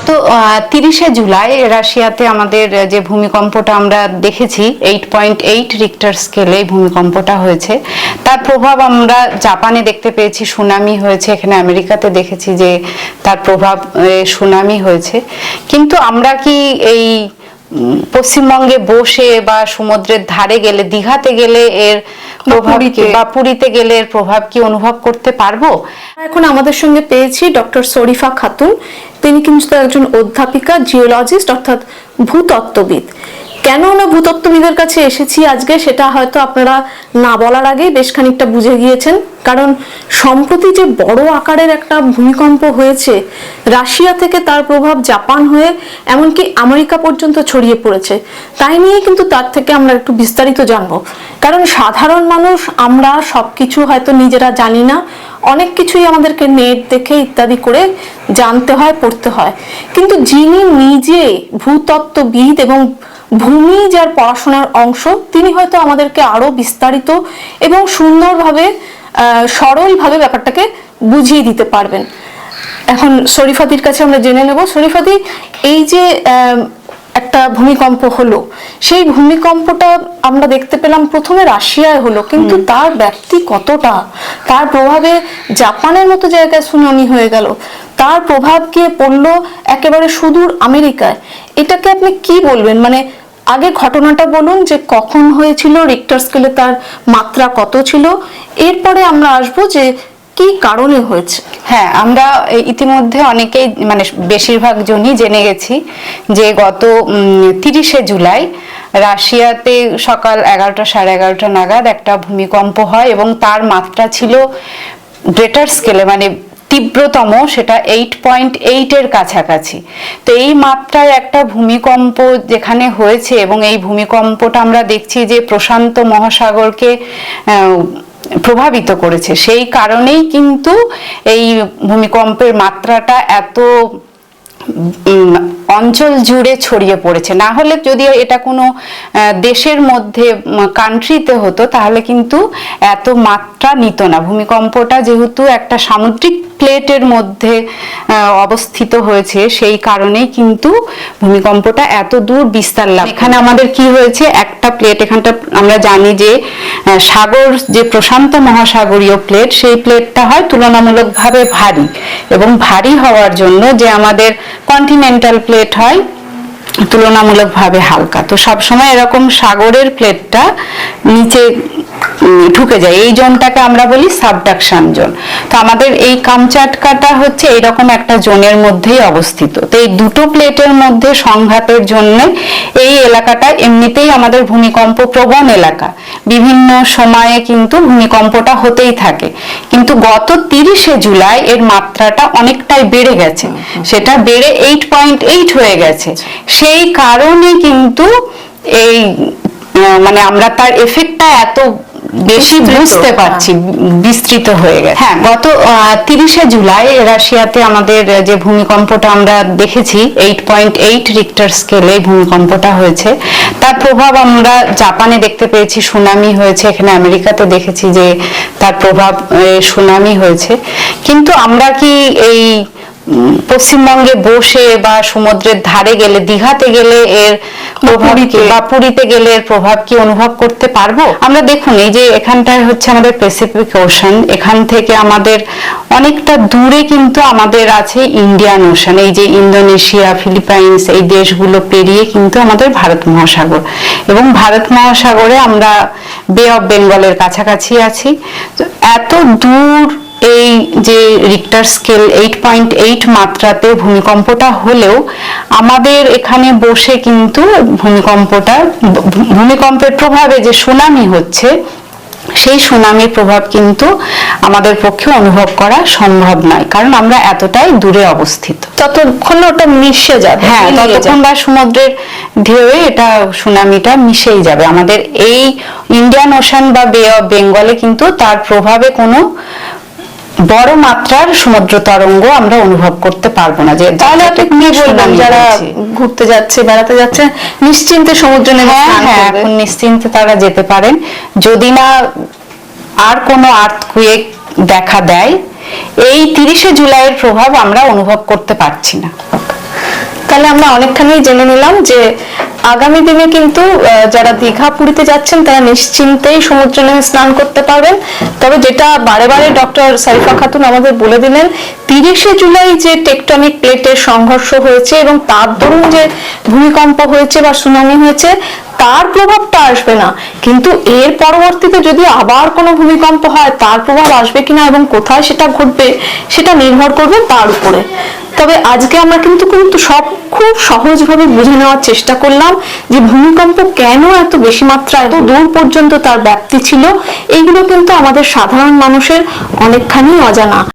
গত তিরিশে জুলাই রাশিয়াতে আমাদের যে ভূমিকম্পটা আমরা দেখেছি এইট পয়েন্ট এইট রিক্টার স্কেলে ভূমিকম্পটা হয়েছে। তার প্রভাব আমরা জাপানে দেখতে পেয়েছি, সুনামি হয়েছে। এখানে আমেরিকাতে দেখেছি যে তার প্রভাব সুনামি হয়েছে। কিন্তু আমরা কি এই পশ্চিমবঙ্গে বসে বা সমুদ্রের ধারে গেলে দীঘাতে গেলে এর প্রভাব বা পুরীতে গেলে এর প্রভাব কি অনুভব করতে পারব? এখন আমাদের সঙ্গে পেয়েছি ডক্টর শরীফা খাতুন। তিনি কিন্তু একজন অধ্যাপিকা জিওলজিস্ট অর্থাৎ ভূতত্ত্ববিদ। কেন আমরা ভূতত্ত্ববিদের কাছে এসেছি আজকে সেটা হয়তো আপনারা না বলার আগে বেশ খানিকটা বুঝে গিয়েছেন। কারণ সম্প্রতি যে বড় আকারের একটা ভূমিকম্প হয়েছে, রাশিয়া থেকে তার প্রভাব জাপান হয়ে এমনকি আমেরিকা পর্যন্ত ছড়িয়ে পড়েছে। তাই নিয়ে কিন্তু তার থেকে আমরা একটু বিস্তারিত জানব। কারণ সাধারণ মানুষ, আমরা সবকিছু হয়তো নিজেরা জানি না। অনেক কিছুই আমাদেরকে নেট দেখে ইত্যাদি করে জানতে হয়, পড়তে হয়। কিন্তু যিনি নিজে ভূতত্ত্ববিদ এবং ভূমি যার পড়াশোনার অংশ তিনি হয়তো আমাদেরকে আরও বিস্তারিত এবং সুন্দরভাবে সরলভাবে ব্যাপারটাকে বুঝিয়ে দিতে পারবেন। এখন শরীফাদির কাছে আমরা জেনে নেব শরীফাদি এই যে একটা ভূমিকম্প হলো সেই ভূমিকম্পটা আমরা দেখতে পেলাম প্রথমে রাশিয়ায় হলো কিন্তু তার ব্যাপ্তি কতটা? তার প্রভাবে জাপানের মতো জায়গায় সুনামি হয়ে গেল। তার প্রভাব গিয়ে পড়ল একেবারে সুদূর আমেরিকায়। এটাকে আপনি কি বলবেন? মানে আগে ঘটনাটা বলুন যে কখন হয়েছিল রিক্টার স্কেলে তার মাত্রা কত ছিল। এরপরে আমরা আসব যে কি কারণে হয়েছে। হ্যাঁ আমরা ইতিমধ্যে অনেকেই মানে বেশিরভাগ জনই জেনে গেছি যে গত তিরিশে জুলাই রাশিয়াতে সকাল এগারোটা সাড়ে এগারোটা নাগাদ একটা ভূমিকম্প হয় এবং তার মাত্রা ছিল গ্রেটার স্কেলে মানে তীব্রতম, সেটা এইট পয়েন্ট এইটের কাছাকাছি। তো এই মাত্রায় একটা ভূমিকম্প যেখানে হয়েছে এবং এই ভূমিকম্পটা আমরা দেখছি যে প্রশান্ত মহাসাগরকে প্রভাবিত করেছে। সেই কারণেই কিন্তু এই ভূমিকম্পের মাত্রাটা এত অঞ্চল জুড়ে ছড়িয়ে পড়েছে। না হলে যদি এটা কোনো দেশের মধ্যে কান্ট্রিতে হতো, তাহলে কিন্তু এত মাত্রা নিত না। ভূমিকম্পটা যেহেতু একটা সামুদ্রিক প্লেটের মধ্যে অবস্থিত হয়েছে, সেই কারণেই কিন্তু ভূমিকম্পটা এত দূর বিস্তার লাভ এখানে আমাদের কি হয়েছে? একটা প্লেট, এখানটা আমরা জানি যে সাগর, যে প্রশান্ত মহাসাগরীয় প্লেট, সেই প্লেটটা হয় তুলনামূলকভাবে ভারী। এবং ভারী হওয়ার জন্য যে আমাদের কন্টিনেন্টাল প্লেট হয় তুলনামূলকভাবে হালকা। তো সবসময় এরকম সাগরের প্লেটটা নিচে ঢুকে যায়। এই জোনটাকে আমরা বলি সাবডাকশন জোন। তো আমাদের এই কামচাটকাটা হচ্ছে এইরকম একটা জোনের মধ্যেই অবস্থিত। তো এই দুটো প্লেটের মধ্যে সংঘাতের জন্য এই এলাকাটা এমনিতেই আমাদের ভূমিকম্প প্রবণ এলাকা। বিভিন্ন সময়ে কিন্তু ভূমিকম্পটা হতেই থাকে। কিন্তু গত তিরিশে জুলাই এর মাত্রাটা অনেকটাই বেড়ে গেছে। সেটা বেড়ে এইট পয়েন্ট এইট হয়ে গেছে। সেই কারণে কিন্তু এই মানে আমরা তার এফেক্টটা এত বেশি বুঝতে পারছি বিস্তৃত হয়ে গেছে। হ্যাঁ গত তিরিশে জুলাই রাশিয়াতে আমাদের যে ভূমিকম্পটা আমরা দেখেছি এইট পয়েন্ট এইট রিক্টার স্কেলে ভূমিকম্পটা হয়েছে। তার প্রভাব আমরা জাপানে দেখতে পেয়েছি সুনামি হয়েছে। এখানে আমেরিকাতে দেখেছি যে তার প্রভাব সুনামি হয়েছে। কিন্তু আমরা কি এই পশ্চিমবঙ্গে বসে বা সমুদ্রের ধারে গেলে দীঘাতে গেলে এর প্রভাব। বা পুরীতে গেলে এর প্রভাব কি অনুভব করতে পারব? আমরা দেখুন এই যে এখানটায় হচ্ছে আমাদের প্যাসিফিক ওশান এখান থেকে আমাদের অনেকটা দূরে কিন্তু আমাদের আছে ইন্ডিয়ান ওশান এই যে ইন্দোনেশিয়া ফিলিপাইন্স এই দেশগুলো পেরিয়ে কিন্তু আমাদের ভারত মহাসাগর। এবং ভারত মহাসাগরে আমরা বে অফ বেঙ্গলের কাছাকাছি আছি। তো এত দূর এই যে Richter scale eight point eight মাত্রাতে ভূমিকম্পটা হলেও আমাদের এখানে বসে কিন্তু ভূমিকম্পটা ভূমিকম্পের প্রভাবে যে সুনামি হচ্ছে সেই সুনামির প্রভাব কিন্তু আমাদের পক্ষে অনুভব করা সম্ভব নয় কারণ আমরা এতটাই দূরে অবস্থিত ততক্ষণ না ওটা মিশে যাবে হ্যাঁ। ততক্ষণ বা সমুদ্রের ঢেউয়ে এটা সুনামিটা মিশেই যাবে আমাদের এই ইন্ডিয়ান ওশান বা বে অফ বেঙ্গলে কিন্তু তার প্রভাবে কোনো বড় মাত্রার সমুদ্র তরঙ্গ আমরা অনুভব করতে পারব না। যে তাহলে আপনি কি বলবেন যারা ঘুরতে যাচ্ছে বেড়াতে যাচ্ছে নিশ্চিন্তে সমুদ্র নেমে হ্যাঁ হ্যাঁ। এখন নিশ্চিন্তে তারা যেতে পারেন। যদি না আর কোনো আর্থকুয়েক দেখা দেয় এই তিরিশে জুলাইয়ের প্রভাব আমরা অনুভব করতে পারছি না। তাহলে আমরা অনেকখানি জেনে নিলাম যে আগামী দিনে কিন্তু যারা দীঘা পুরীতে যাচ্ছেন, তারা নিশ্চিন্তেই সমুদ্র নেমে স্নান করতে পারবেন। তবে যেটা বারে বারে ডক্টর সারিফা খাতুন আমাদের বলে দিলেন, তিরিশে জুলাই যে টেকটনিক প্লেটের সংঘর্ষ হয়েছে এবং তার দরুন যে ভূমিকম্প হয়েছে বা সুনামি হয়েছে তার প্রভাবটা আসবে না। কিন্তু এর পরবর্তীতে যদি আবার কোনো ভূমিকম্প হয়, তার প্রভাব আসবে কিনা এবং কোথায় সেটা ঘটবে, সেটা নির্ভর করবে তার উপরে। তবে আজকে আমরা কিন্তু কিন্তু সব, খুব সহজভাবে বুঝে নেওয়ার চেষ্টা করলাম যে ভূমিকম্প কেন এত বেশি মাত্রায় এত দূর পর্যন্ত তার ব্যাপ্তি ছিল, এইগুলো কিন্তু আমাদের সাধারণ মানুষের অনেকখানি অজানা।